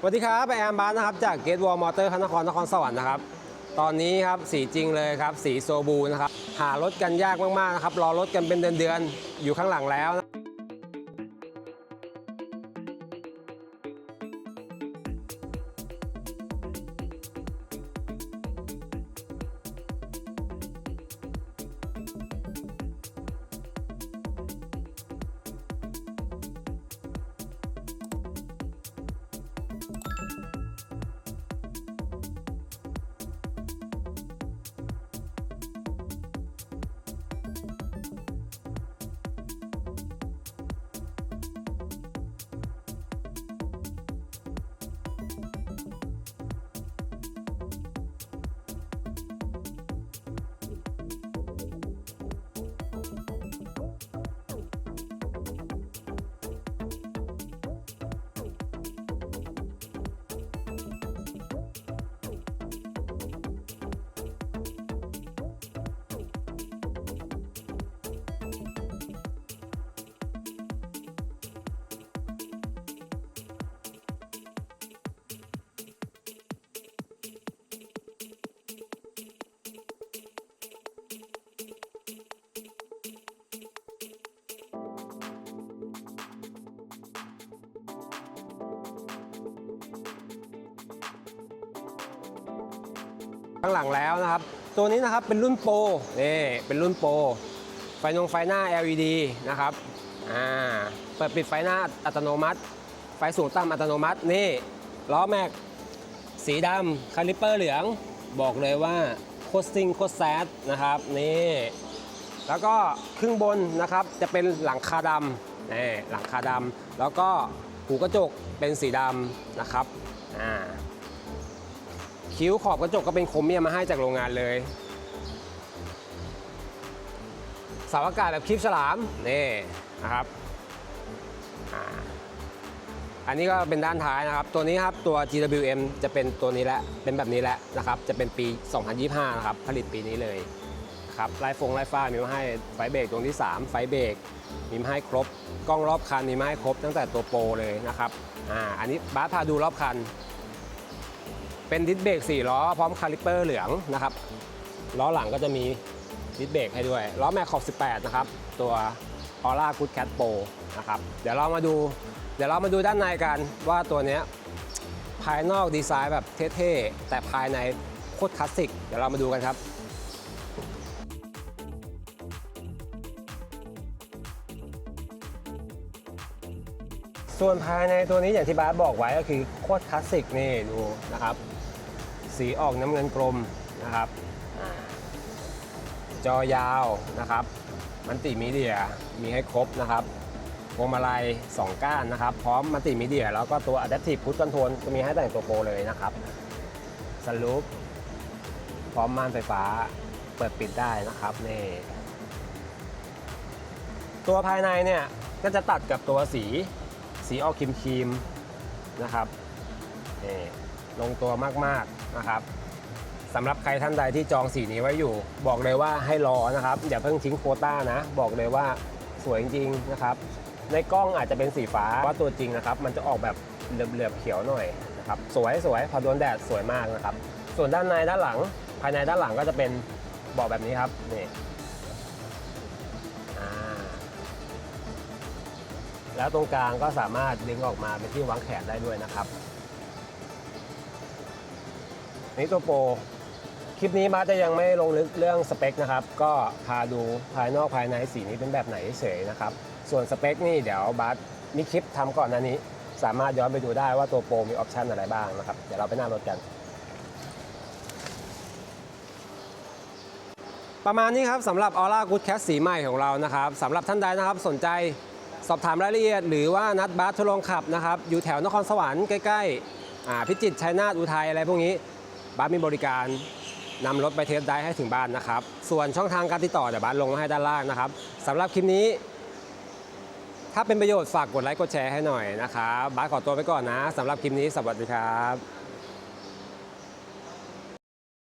สวัสดีครับแอมบาสนะครับจากเกตวอลมอเตอร์พระนครนครสวรรค์นะครับ ตอนนี้ครับสีจริงเลยครับ สีโซบูนะครับ หารถกันยากมากๆนะครับ รอรถกันเป็นเดือนๆ อยู่ข้างหลังแล้วนะ ข้างหลังแล้วนะครับ ตัวนี้นะครับเป็นรุ่นโปรนี่เป็นรุ่นโปรไฟนงไฟหน้า LED นะครับอ่าเปิดปิดไฟหน้าอัตโนมัติ ไฟสูงต่ำอัตโนมัตินี่ล้อแม็กสีดำคาลิปเปอร์เหลืองบอกเลยว่าโคตรซิงโคตรแซดนะครับนี่แล้วก็ครึ่งบนนะครับจะเป็นหลังคาดำนี่หลังคาดำแล้วก็หูกระจกเป็นสีดำนะครับอ่า คิ้วขอบกระจกก็เป็นคมเมียมาให้จากโรงงานเลยสาอากาศแบบคลิปฉลามนี่นะครับอันนี้ก็เป็นด้านท้ายนะครับ ตัวนี้ครับตัว GWM จะเป็นตัวนี้แหละเป็นแบบนี้แหละนะครับ จะเป็นปี 2025 นะครับ ผลิตปีนี้เลยครับไลฟ์ฟงไลฟ์ฟ้ามีมาให้ไฟเบรกดวงที่ 3 ไฟเบรกมีมาให้ครบ กล้องรอบคันมีมาให้ครบตั้งแต่ตัวโปรเลยนะครับอ่าอันนี้บาสพาดูรอบคัน เป็นดิสเบรก4ล้อพร้อมคาลิปเปอร์เหลืองนะครับล้อหลังก็จะมีดิสเบรกให้ด้วยล้อแม็กขอบ18 นะครับ ตัว Aura Good Cat Pro นะครับเดี๋ยวเรามาดู เดี๋ยวเรามาดูด้านในกันว่าตัวนี้ภายนอกดีไซน์แบบเท่ๆ แต่ภายในโคตรคลาสสิก เดี๋ยวเรามาดูกันครับ ส่วนภายในตัวนี้อย่างที่บาสบอกไว้ก็คือโคตรคลาสสิกนี่ดูนะครับ สีออกน้ำเงินกลมนะครับอ่าจอยาวนะครับ มันติมีเดียมีให้ครบนะครับพวงมาลัย 2 ก้านนะครับ พร้อมมัลติมีเดีย แล้วก็ตัว Adaptive Cruise Control ก็มีให้แต่งตัวโปรเลยนะครับสลูปพร้อมม่านไฟฟ้าเปิดปิดได้นะครับนี่ตัวภายในเนี่ยก็จะตัดกับตัวสี สีออกครีมครีมๆนะครับนี่ลงตัวมากๆนะครับสำหรับใครท่านใดที่จองสีนี้ไว้อยู่ บอกเลยว่าให้รอนะครับอย่าเพิ่งทิ้งโคต้านะ บอกเลยว่าสวยจริงๆนะครับ ในกล้องอาจจะเป็นสีฟ้าว่าตัวจริงนะครับ มันจะออกแบบเหลือบๆเขียวหน่อยนะครับสวยสวยพอโดนแดดสวยมากนะครับ ส่วนด้านในด้านหลัง ภายในด้านหลังก็จะเป็นเบาะแบบนี้ครับนี่ แล้วตรงกลางก็สามารถดึงออกมาเป็นที่วางแขนได้ด้วยนะครับนี่ตัวโปรคลิปนี้มาจะยังไม่ลงลึกเรื่องสเปคนะครับ ก็พาดูภายนอกภายในสีนี้เป็นแบบไหนเฉยนะครับ ส่วนสเปคนี่เดี๋ยวบัสมีคลิปทำก่อนหน้านี้ สามารถย้อนไปดูได้ว่าตัวโปรมีออปชันอะไรบ้างนะครับ เดี๋ยวเราไปหน้ารถกัน ประมาณนี้ครับสำหรับ Aura Good Cat สีใหม่ของเรานะครับสำหรับท่านใดนะครับสนใจ สอบถามรายละเอียด หรือว่านัดบัสทดลองขับนะครับ อยู่แถวนครสวรรค์ใกล้ๆพิจิตรชัยนาทอุทัยอะไรพวกนี้บัสมีบริการนำรถไปเทสได้ให้ถึงบ้านนะครับ ส่วนช่องทางการติดต่อเดี๋ยวบัสลงไว้ให้ด้านล่างนะครับสำหรับคลิปนี้ ถ้าเป็นประโยชน์ฝากกดไลค์กดแชร์ให้หน่อยนะครับบัสขอตัวไปก่อนนะสำหรับคลิปนี้สวัสดีครับ